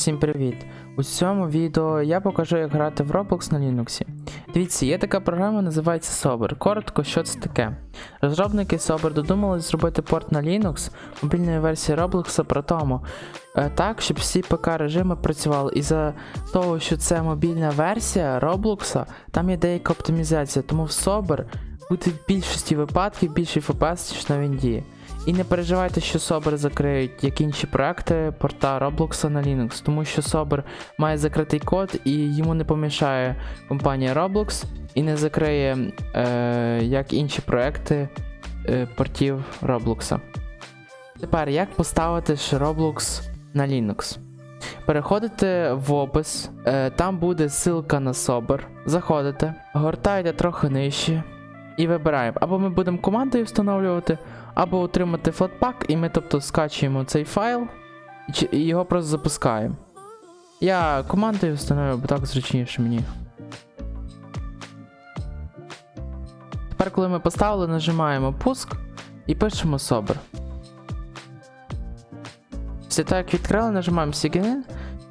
Всім привіт! У цьому відео я покажу, як грати в Roblox на Linux. Дивіться, є така програма, називається Sober. Коротко, що це таке. Розробники Sober додумались зробити порт на Linux мобільної версії Roblox про тому, е, так, щоб всі ПК режими працювали. І за того, що це мобільна версія Roblox, там є деяка оптимізація, тому в Sober буде в більшості випадків більший FPS, ніж на Вінді. І не переживайте, що Sober закриють як інші проекти порта Roblox на Linux, тому що Sober має закритий код і йому не помішає компанія Roblox і не закриє е, як інші проекти е, портів Roblox. Тепер як поставити ж Roblox на Linux? Переходите в опис, е, там буде ссылка на Sober. Заходите, гортаєте трохи нижче і вибираємо. Або ми будемо командою встановлювати, або отримати флатпак, і ми тобто скачуємо цей файл і його просто запускаємо. Я командою встановлюю, бо так зручніше мені. Тепер, коли ми поставили, нажимаємо пуск і пишемо Sober. Після того, як відкрили, нажимаємо Sign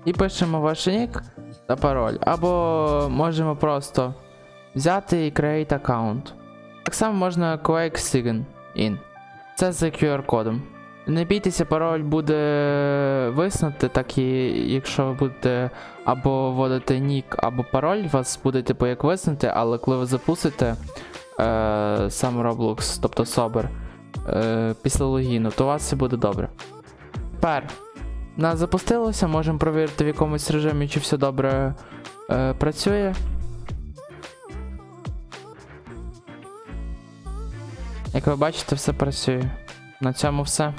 і пишемо ваш нік та пароль. Або можемо просто взяти і create аккаунт. Так само можна Quake Sign in. Це з QR-кодом. Не бійтеся, пароль буде виснути, так і якщо ви будете або вводити нік, або пароль, вас буде типу як виснути, але коли ви запустите е, сам Roblox, тобто Sober, е, після логіну, то у вас все буде добре. Тепер нас запустилося, можемо провірити в якомусь режимі, чи все добре е, працює. Як ви бачите, все працює. На цьому все.